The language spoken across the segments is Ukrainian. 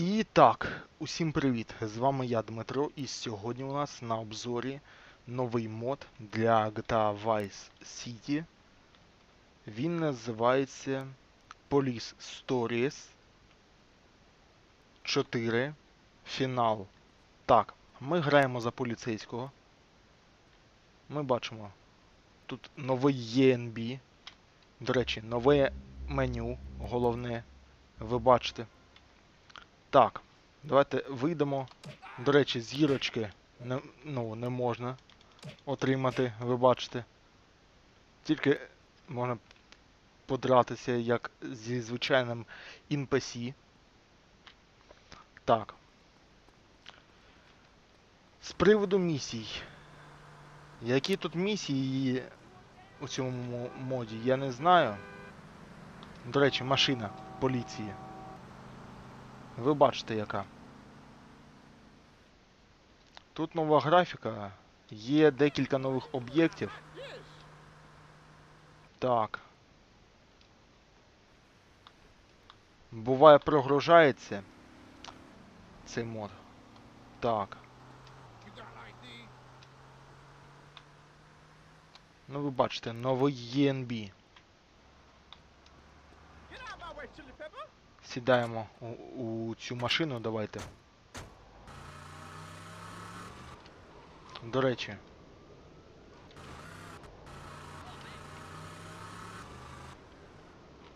І так, усім привіт! З вами я, Дмитро, і сьогодні у нас на обзорі новий мод для GTA Vice City. Він називається Police Stories 4 Фінал. Так, ми граємо за поліцейського. Ми бачимо тут новий ENB. До речі, нове меню, головне, ви бачите. Так, давайте вийдемо. До речі, зірочки не, ну, не можна отримати, ви бачите. Тільки можна подратися як зі звичайним NPC. Так. З приводу місій. Які тут місії у цьому моді, я не знаю. До речі, машина поліції. Ви бачите яка. Тут нова графіка. Є декілька нових об'єктів. Так. Буває прогружається цей мод. Так. Ну ви бачите, новий ENB. Сідаємо у, у цю машину, давайте. До речі.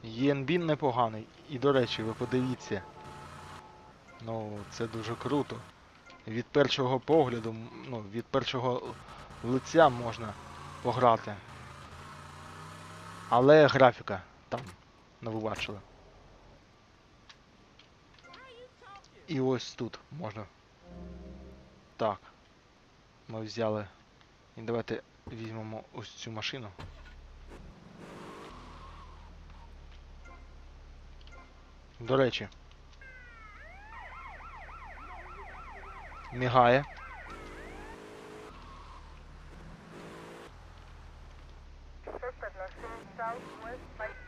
ЄНБін непоганий. І до речі, ви подивіться. Ну, це дуже круто. Від першого погляду, ну, від першого лиця можна пограти. Але графіка там, ну ви бачили. І ось тут можна. Так. Ми взяли. І давайте візьмемо ось цю машину. До речі. Мігає. Southwest Fight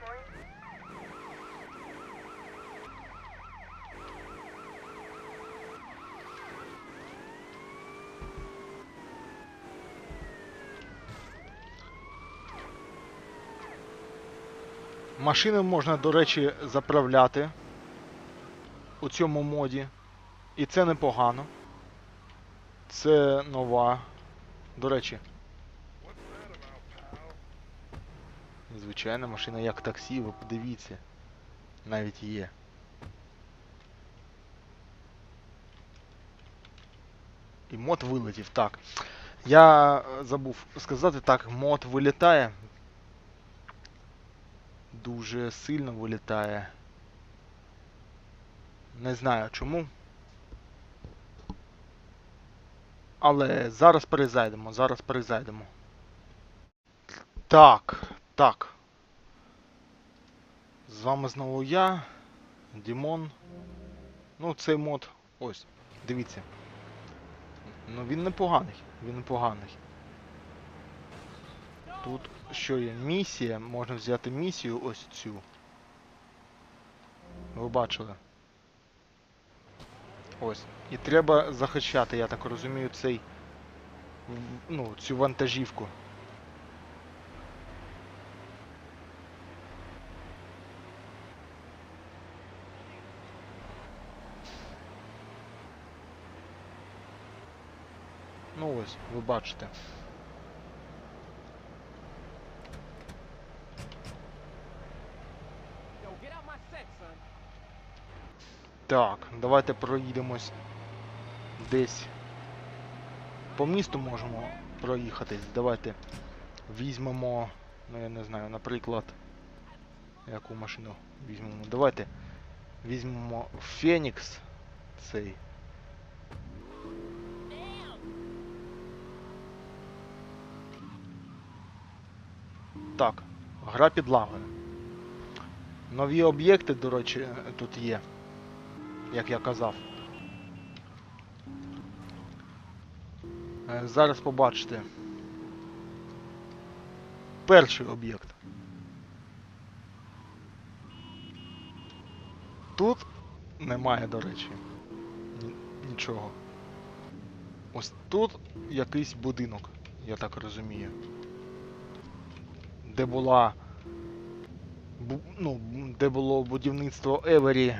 Машини можна, до речі, заправляти у цьому моді. І це непогано. Це нова. До речі. Звичайна машина як таксі, ви подивіться. Навіть є. І мод вилетів, так. Я е, забув сказати, так, мод вилітає. Дуже сильно вилітає. Не знаю чому. Але зараз перезайдемо, зараз перезайдемо. Так, так. З вами знову я, Дімон. Ну, цей мод. Ось, дивіться. Ну він непоганий, він непоганий. Тут що є? Місія. Можна взяти місію ось цю. Ви бачили. Ось. І треба захищати, я так розумію, цей. Ну, цю вантажівку. Ну ось, ви бачите. Так, давайте проїдемось десь. По місту можемо проїхатись. Давайте візьмемо, ну я не знаю, наприклад, яку машину візьмемо. Давайте візьмемо Фенікс цей. Так, гра підлагою. Нові об'єкти, до речі, тут є як я казав. Е, Зараз побачите. Перший об'єкт. Тут немає, до речі. Нічого. Ось тут якийсь будинок, я так розумію. Де була. бу- ну, де було будівництво Евері.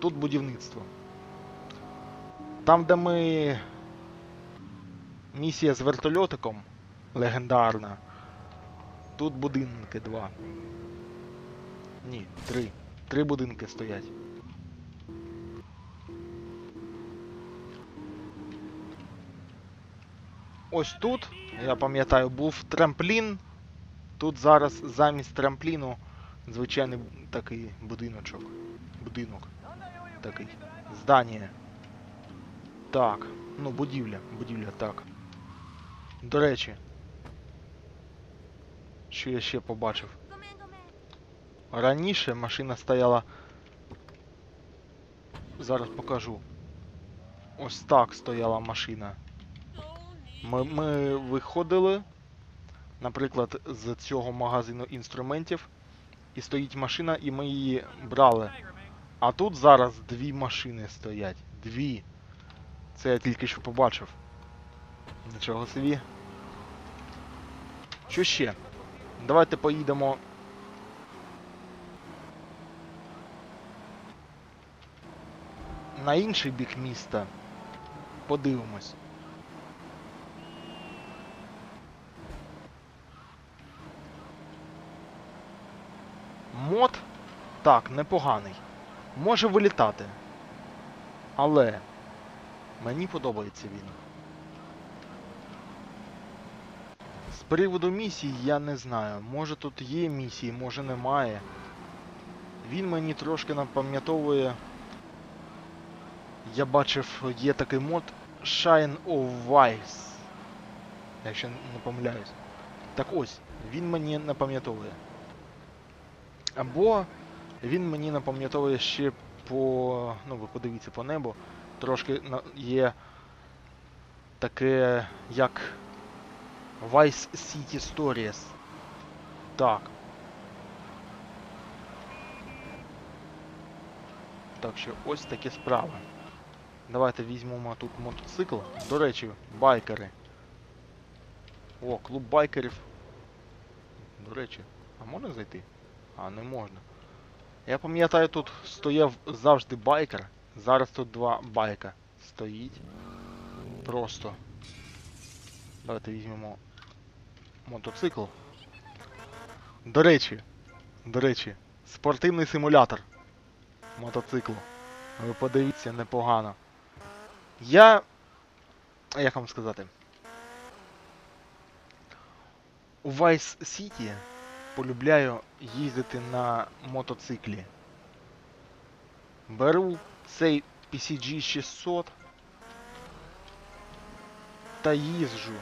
Тут будівництво. Там, де ми. Місія з вертольотиком легендарна. Тут будинки два. Ні, три. Три будинки стоять. Ось тут, я пам'ятаю, був трамплін. Тут зараз замість трампліну звичайний такий будиночок. Будинок. Такий. Здання. Так. Ну, будівля. Будівля, так. До речі. Що я ще побачив? Раніше машина стояла. Зараз покажу. Ось так стояла машина. Ми, ми виходили, наприклад, з цього магазину інструментів, і стоїть машина, і ми її брали. А тут зараз дві машини стоять. Дві. Це я тільки що побачив. Нічого собі. Що ще? Давайте поїдемо. На інший бік міста. Подивимось. Мод так, непоганий. Може вилітати. Але мені подобається він. З приводу місій я не знаю. Може тут є місії, може немає. Він мені трошки напам'ятовує. Я бачив, є такий мод Shine of Vice. Якщо не помиляюсь. Так ось, він мені напам'ятовує. Або він мені напам'ятовує ще по. Ну, ви подивіться по небу. Трошки є таке як Vice City Stories. Так. Так що ось такі справи. Давайте візьмемо тут мотоцикл. До речі, байкери. О, клуб байкерів. До речі, а можна зайти? А, не можна. Я пам'ятаю, тут стояв завжди байкер. Зараз тут два байка стоїть. Просто. Давайте візьмемо мотоцикл. До речі, до речі, спортивний симулятор мотоциклу. Ви подивіться, непогано. Я. Як вам сказати? У Vice City полюбляю їздити на мотоциклі. Беру цей PCG 600 та їжджу.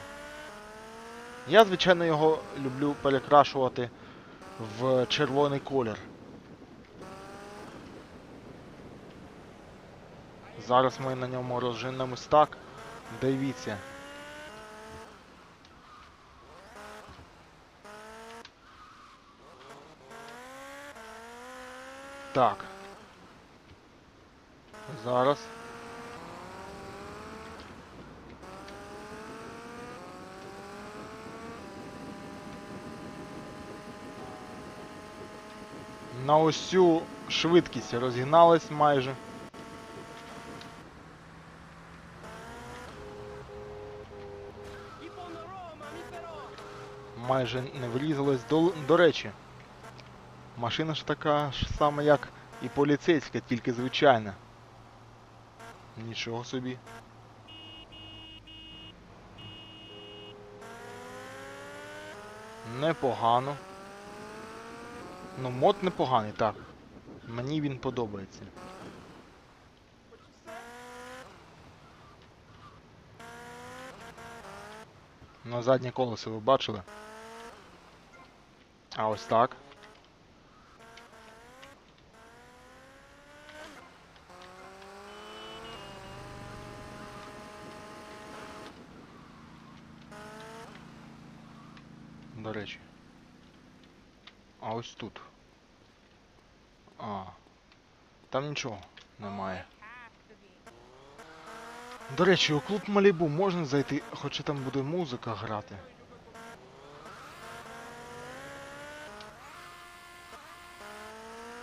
Я, звичайно, його люблю перекрашувати в червоний колір. Зараз ми на ньому розженемось так. Дивіться. Так. Зараз. На цю швидкість розігнались майже. майже не врізалась. До, до речі, машина ж така ж сама, як і поліцейська, тільки звичайна. Нічого собі. Непогано. Ну, мод непоганий, так. Мені він подобається. На заднє колесо ви бачили? А ось так. До речі. А ось тут. А. Там нічого немає. До речі, у клуб Малібу можна зайти, хоча там буде музика грати.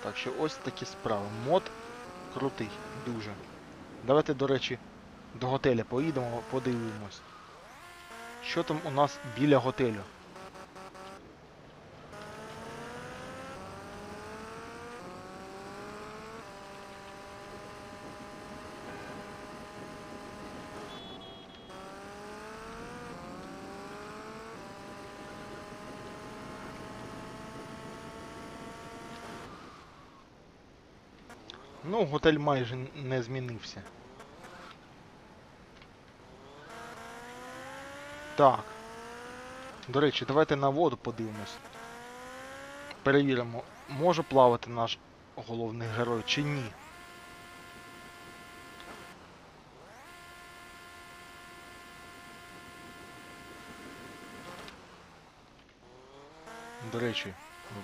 Так що ось такі справи. Мод крутий, дуже. Давайте, до речі, до готеля поїдемо, подивимось. Що там у нас біля готелю? Ну, готель майже не змінився. Так. До речі, давайте на воду подивимось. Перевіримо, може плавати наш головний герой чи ні. До речі,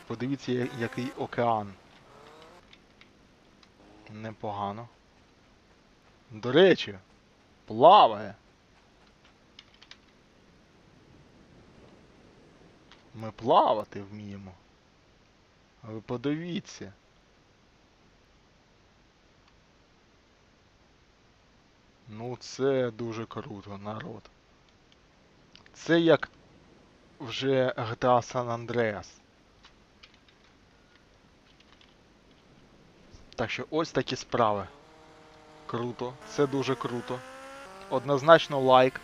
подивіться, який океан. Непогано. До речі, плаває. Ми плавати вміємо. Ви подивіться. Ну це дуже круто, народ. Це як вже GTA San Andreas. Так що ось такі справи. Круто, це дуже круто. Однозначно лайк.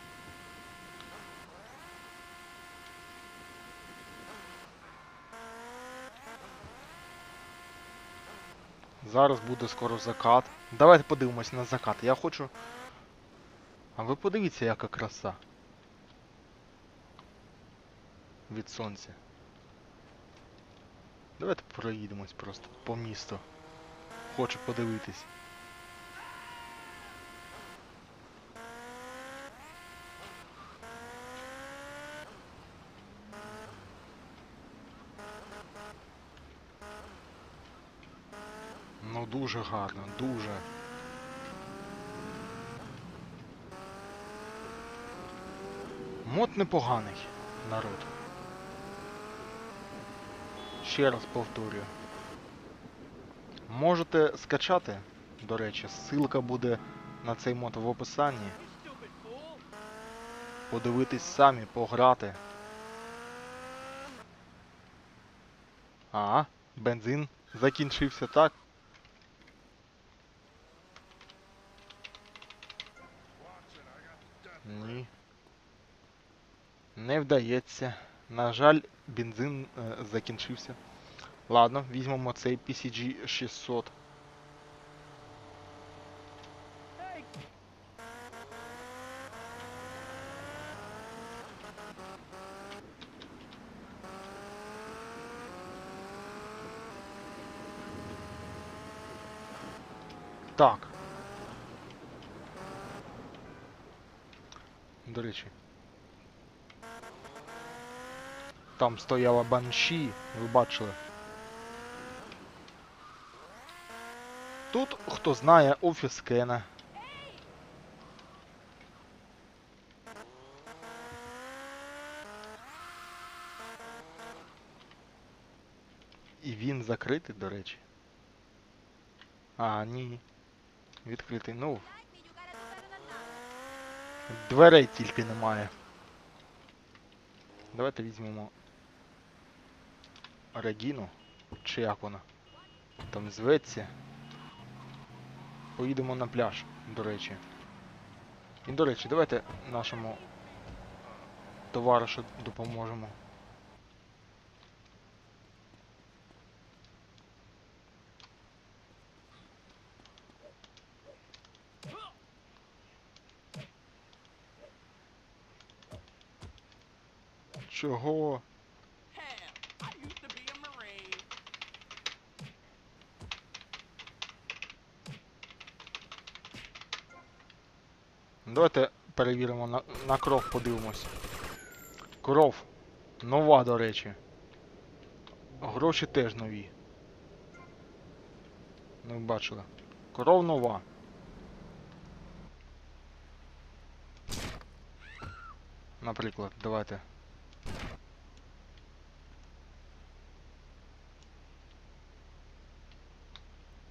Зараз буде скоро закат. Давайте подивимось на закат. Я хочу. А ви подивіться, яка краса. Від сонця. Давайте проїдемось просто по місту. Хочу подивитись. Ну дуже гарно, дуже. Мод непоганий, народ. Ще раз повторюю. Можете скачати, до речі, ссылка буде на цей мод в описанні. Подивитись самі, пограти. А, бензин закінчився так. Ні. Не вдається. На жаль, бензин е, закінчився. Ладно, візьмемо цей PCG 600. Так. До речі. Там стояла банші, ви бачили. Тут, хто знає, офіс Кена. І він закритий, до речі. А, ні. Відкритий. Ну, дверей тільки немає. Давайте візьмемо Регіну. Чи як вона? Там зветься. Поїдемо на пляж, до речі. І до речі, давайте нашому товаришу допоможемо. Чого? Давайте перевіримо на, на кров, подивимось. Кров. Нова, до речі. Гроші теж нові. Ну, бачили. Кров нова. Наприклад, давайте.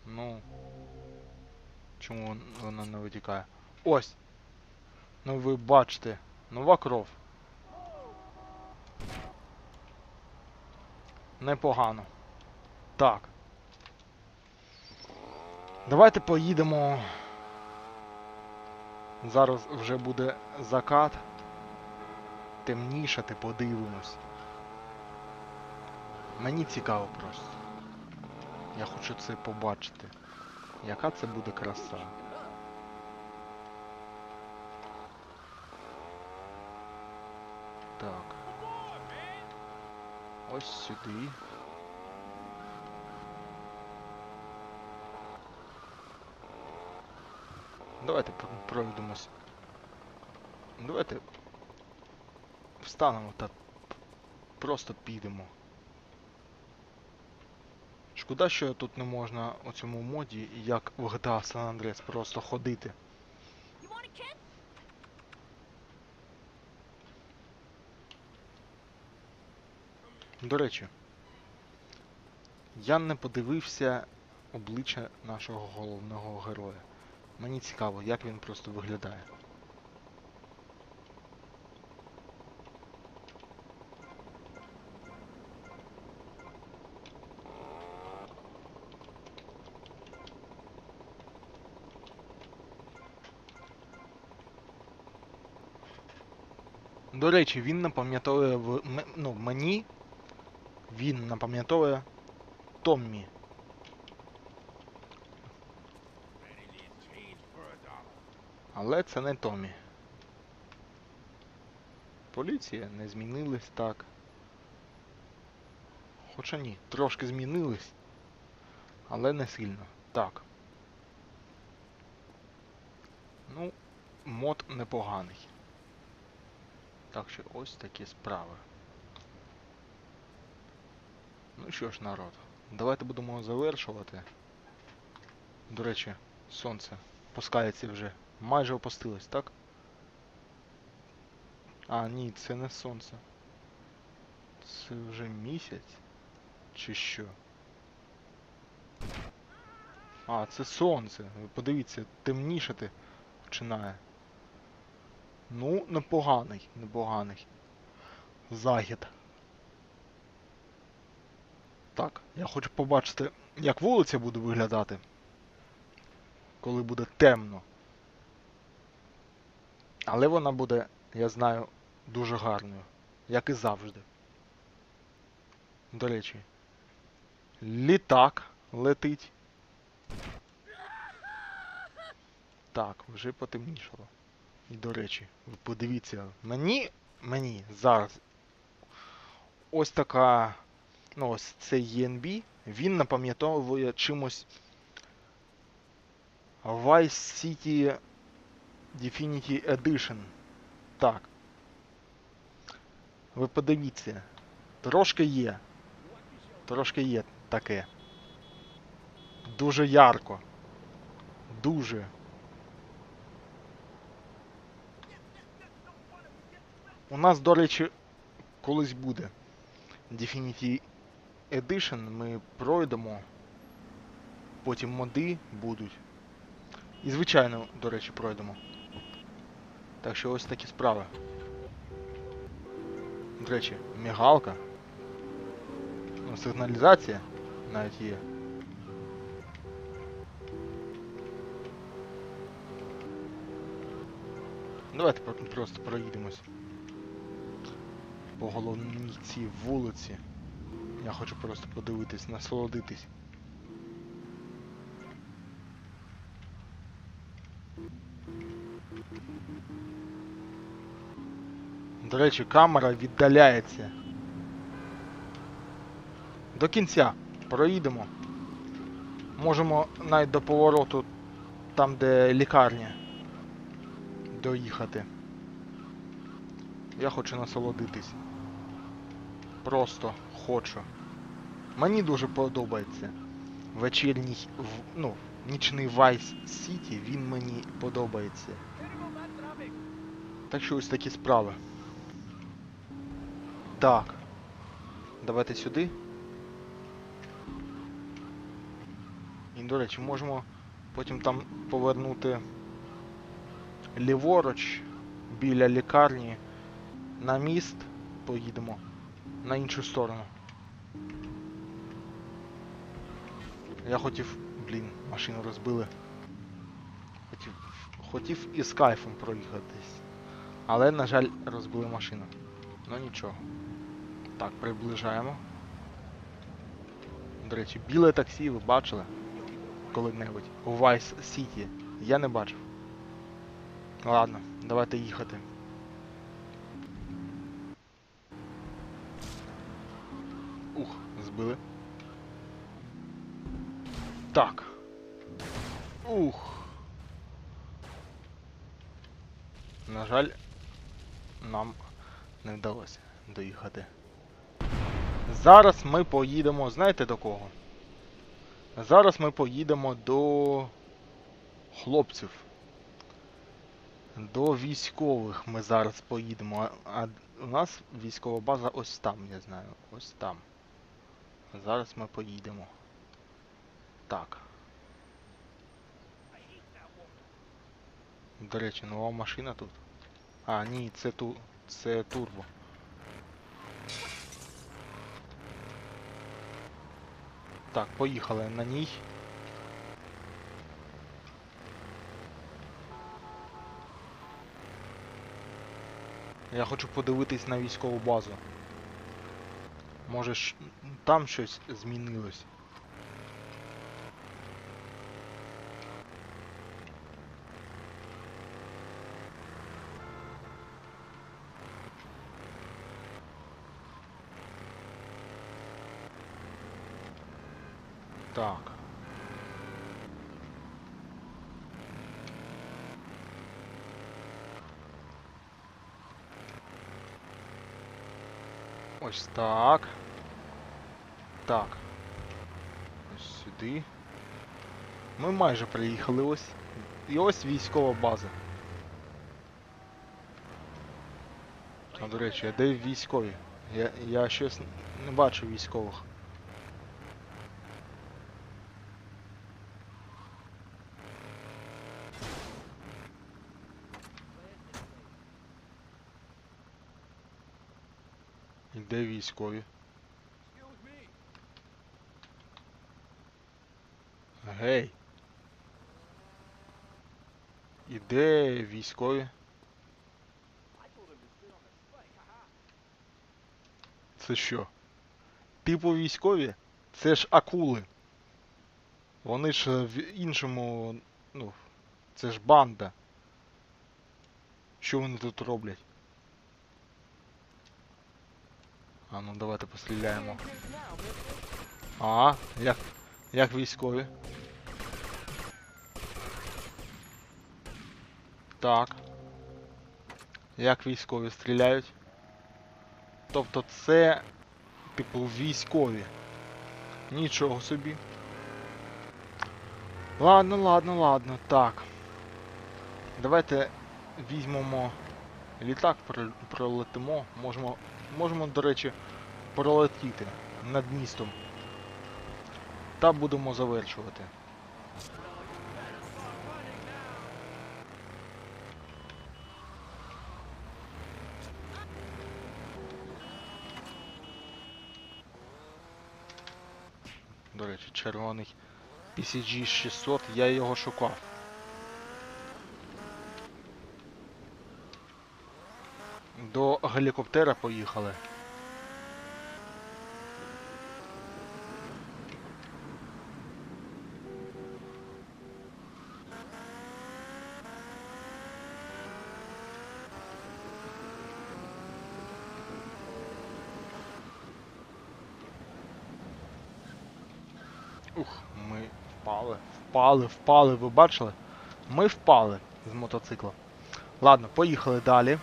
Ну. Чому вон- вона не витікає? Ось! Ну ви бачите, нова кров. Непогано. Так. Давайте поїдемо. Зараз вже буде закат. Темнішати, подивимось. Мені цікаво просто. Я хочу це побачити. Яка це буде краса. Так. Ось сюди. Давайте пройдемось. Давайте встанемо та просто підемо. Шкода, що тут не можна у цьому моді, як в GTA San Andreas, просто ходити. До речі, я не подивився обличчя нашого головного героя. Мені цікаво, як він просто виглядає. До речі, він напам'ятовує ну, мені. Він напам'ятовує Томмі. Але це не Томмі. Поліція не змінилась так. Хоча ні, трошки змінились, але не сильно. Так. Ну, мод непоганий. Так що ось такі справи. Ну що ж, народ, давайте будемо завершувати. До речі, сонце пускається вже. Майже опустилось, так? А, ні, це не сонце. Це вже місяць? Чи що? А, це сонце. Подивіться, темнішати починає. Ну, непоганий, непоганий. Загід. Так, я хочу побачити, як вулиця буде виглядати. Коли буде темно. Але вона буде, я знаю, дуже гарною. Як і завжди. До речі. Літак летить. Так, вже потемнішало. І до речі, ви подивіться, мені, мені зараз ось така, ну ось цей ENB, він напам'ятовує чимось Vice City Definity Edition. Так. Ви подивіться. Трошки є. Трошки є таке. Дуже ярко. Дуже. У нас, до речі, колись буде Definity Edition. Ми пройдемо. Потім моди будуть. І звичайно, до речі, пройдемо. Так що ось такі справи. До речі, мігалка. Ну, сигналізація навіть є. Давайте просто проїдемось. По головній цій вулиці. Я хочу просто подивитись, насолодитись. До речі, камера віддаляється. До кінця проїдемо. Можемо навіть до повороту там, де лікарня. Доїхати. Я хочу насолодитись. Просто хочу. Мені дуже подобається. вечірній, ну, нічний Vice City, він мені подобається. Так що ось такі справи. Так. Давайте сюди. І, до речі, можемо потім там повернути ліворуч біля лікарні на міст поїдемо на іншу сторону. Я хотів, блін, машину розбили. Хотів, хотів із кайфом проїхатись. Але, на жаль, розбили машину. Ну нічого. Так, приближаємо. До речі, біле таксі ви бачили коли-небудь у Vice City. Я не бачив. Ладно, давайте їхати. Ух, збили. Так. Ух. На жаль, нам не вдалося доїхати. Зараз ми поїдемо, знаєте до кого? Зараз ми поїдемо до хлопців. До військових ми зараз поїдемо. А у нас військова база ось там, я знаю. Ось там. Зараз ми поїдемо. Так. До речі, нова машина тут. А, ні, це ту. це турбо. Так, поїхали на ній. Я хочу подивитись на військову базу. Може ж там щось змінилось. Так. Ось так. Так. Ось сюди. Ми майже приїхали ось. І ось військова база. А до речі, а де військові? Я, я щось не бачу військових. І де військові? Гей. І де військові? Це що? Типу військові? Це ж акули. Вони ж в іншому. Ну. Це ж банда. Що вони тут роблять? А ну давайте постріляємо. А, як, як військові. Так. Як військові стріляють? Тобто це, типу, військові. Нічого собі. Ладно, ладно, ладно, так. Давайте візьмемо літак, пролетимо. Можемо, можемо, до речі, пролетіти над містом. Та будемо завершувати. До речі, червоний PCG 600, я його шукав. До гелікоптера поїхали. впали, впали, ви бачили? Ми впали з мотоцикла. Ладно, поїхали далі.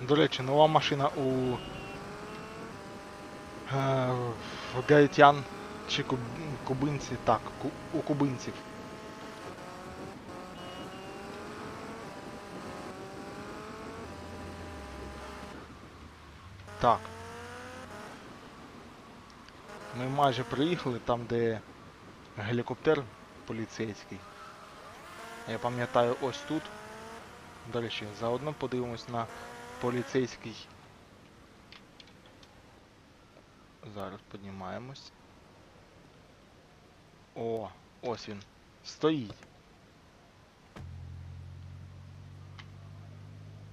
До речі, нова машина у гаїтян чи куб, кубинці, так, у кубинців. Так. Ми майже приїхали там, де гелікоптер поліцейський. Я пам'ятаю ось тут. До речі, заодно подивимось на поліцейський. Зараз піднімаємось. О, ось він. Стоїть.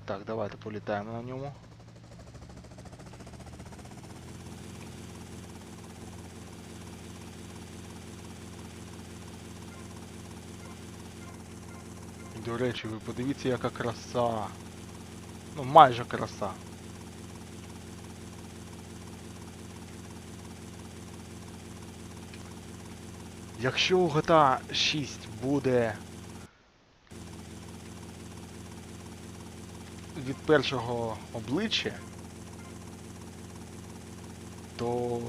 Так, давайте політаємо на ньому. До речі, ви подивіться, яка краса. Ну, майже краса. Якщо у GTA 6 буде від першого обличчя, то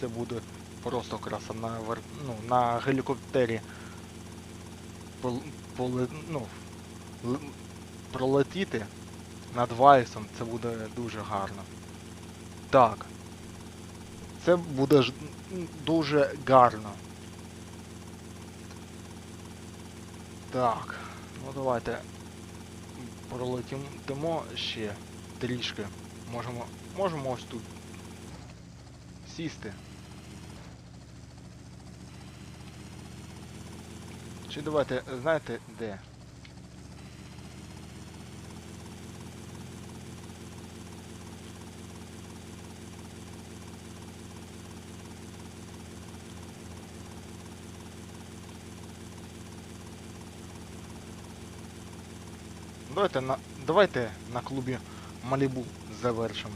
це буде просто краса на, ну, на гелікоптері пол... поле... ну, пролетіти над Вайсом, це буде дуже гарно. Так. Це буде ж дуже гарно. Так, ну давайте пролетимо ще трішки. Можемо, можемо ось тут сісти. Чи давайте, знаєте де? Давайте на, давайте на клубі Малібу завершимо.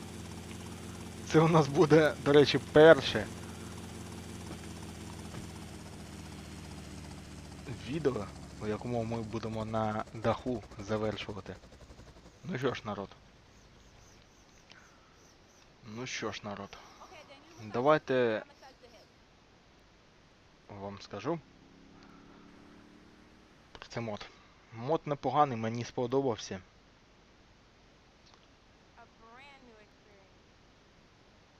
Це у нас буде, до речі, перше відео, у якому ми будемо на даху завершувати. Ну що ж, народ. Ну що ж, народ. Давайте вам скажу. Про це мод. Мод непоганий, мені сподобався.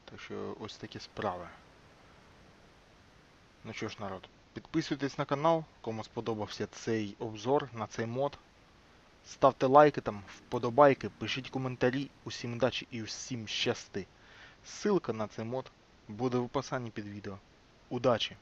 Так що ось такі справи. Ну що ж, народ, підписуйтесь на канал, кому сподобався цей обзор на цей мод. Ставте лайки там, вподобайки, пишіть коментарі, усім удачі і усім щасти. Ссылка на цей мод буде в описанні під відео. Удачі!